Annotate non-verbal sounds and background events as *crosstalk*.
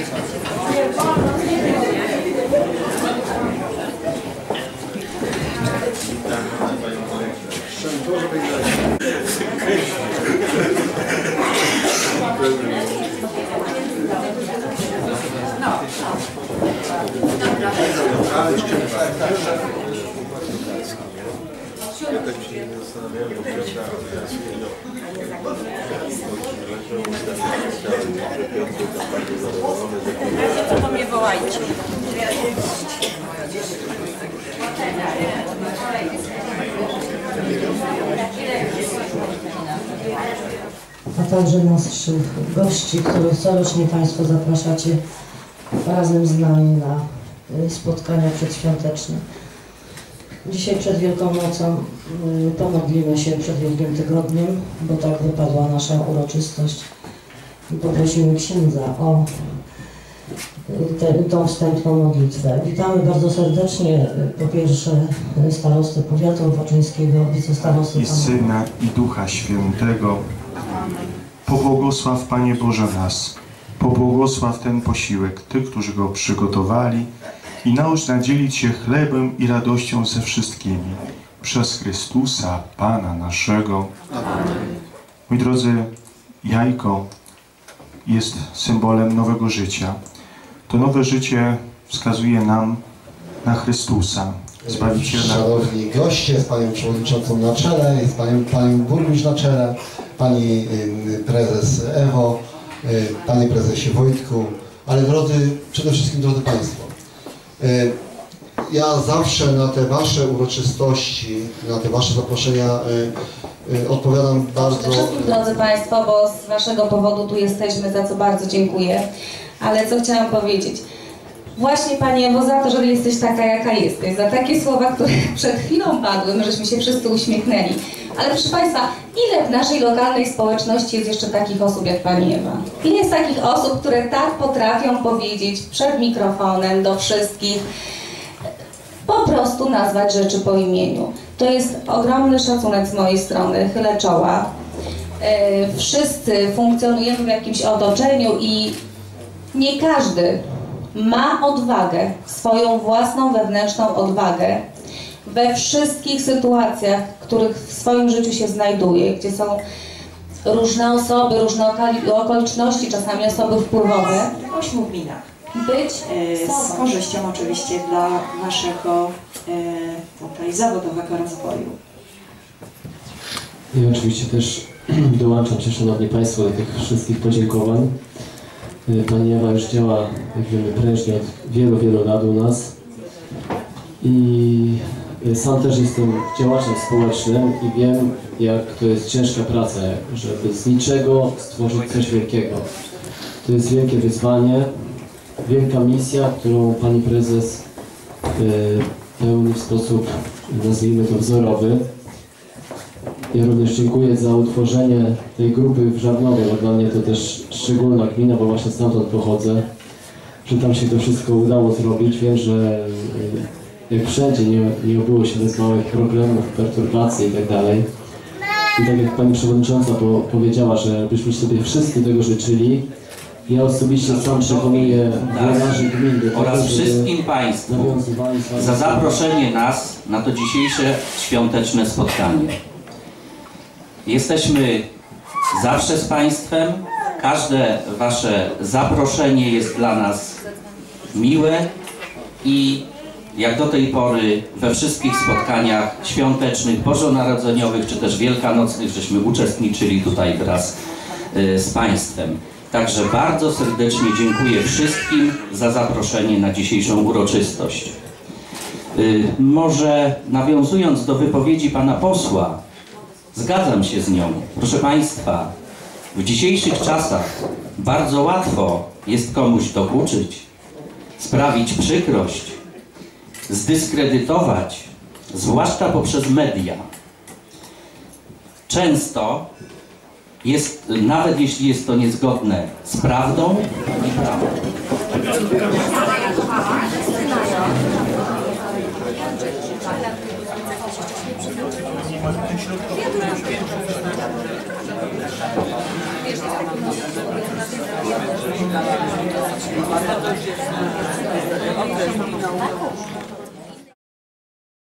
To mnie wołajcie. A także naszych gości, których corocznie Państwo zapraszacie razem z nami na y, spotkania przedświąteczne. Dzisiaj przed Wielką Nocą y, pomodlimy się przed Wielkim Tygodniem, bo tak wypadła nasza uroczystość i poprosimy księdza o tę tą wstępną modlitwę. Witamy bardzo serdecznie y, po pierwsze y, starostę powiatu opoczyńskiego, wicestarostę i Syna, i Ducha Świętego. Pobłogosław, Panie Boże, nas. Pobłogosław ten posiłek, tych, którzy go przygotowali i naucz nadzielić się chlebem i radością ze wszystkimi. Przez Chrystusa, Pana naszego. Mój drodzy, jajko jest symbolem nowego życia. To nowe życie wskazuje nam na Chrystusa, Zbawiciela. Szanowni goście, z Panią Przewodniczącą na czele, jest Panią, Panią Burmistrz na czele, Pani Prezes Ewo, y, Panie Prezesie Wojtku, ale drodzy, przede wszystkim drodzy Państwo, y, ja zawsze na te Wasze uroczystości, na te Wasze zaproszenia y, y, odpowiadam bardzo... Przede wszystkim, drodzy Państwo, bo z Waszego powodu tu jesteśmy, za co bardzo dziękuję. Ale co chciałam powiedzieć? Właśnie Pani Ewo, za to, że jesteś taka, jaka jesteś, za takie słowa, które *laughs* przed chwilą padły, my żeśmy się wszyscy uśmiechnęli. Ale proszę Państwa, ile w naszej lokalnej społeczności jest jeszcze takich osób jak Pani Ewa? Ile jest takich osób, które tak potrafią powiedzieć przed mikrofonem do wszystkich, po prostu nazwać rzeczy po imieniu. To jest ogromny szacunek z mojej strony, chylę czoła. E, Wszyscy funkcjonujemy w jakimś otoczeniu i nie każdy ma odwagę, swoją własną wewnętrzną odwagę we wszystkich sytuacjach, w których w swoim życiu się znajduje, gdzie są różne osoby, różne okoliczności, czasami osoby wpływowe, gminach. Być E, Z korzyścią oczywiście dla naszego e, tutaj zawodowego rozwoju. I oczywiście też *clears throat* dołączam się, Szanowni Państwo, do tych wszystkich podziękowań. Y, Pani Ewa już działa, jak wiemy, prężnie od wielu, wielu lat u nas. I sam też jestem działaczem społecznym i wiem, jak to jest ciężka praca, żeby z niczego stworzyć coś wielkiego. To jest wielkie wyzwanie, wielka misja, którą Pani Prezes y, pełni w sposób, nazwijmy to, wzorowy. Ja również dziękuję za utworzenie tej grupy w Żarnowie, bo dla mnie to też szczególna gmina, bo właśnie stamtąd pochodzę. Że tam się to wszystko udało zrobić. Wiem, że y, jak wszędzie nie, nie obyło się bez małych problemów, perturbacji i tak dalej. I tak jak Pani Przewodnicząca po, powiedziała, że byśmy sobie wszyscy tego życzyli, ja osobiście sam przekonuję włodarzy gmin do tego, oraz wszystkim Państwu za zaproszenie nas na to dzisiejsze świąteczne spotkanie. Jesteśmy zawsze z Państwem. Każde Wasze zaproszenie jest dla nas miłe i jak do tej pory we wszystkich spotkaniach świątecznych, bożonarodzeniowych czy też wielkanocnych, żeśmy uczestniczyli tutaj wraz y, z Państwem. Także bardzo serdecznie dziękuję wszystkim za zaproszenie na dzisiejszą uroczystość. Y, Może nawiązując do wypowiedzi pana posła, zgadzam się z nią. Proszę Państwa, w dzisiejszych czasach bardzo łatwo jest komuś dokuczyć, sprawić przykrość, zdyskredytować, zwłaszcza poprzez media. Często jest, nawet jeśli jest to niezgodne z prawdą i prawem.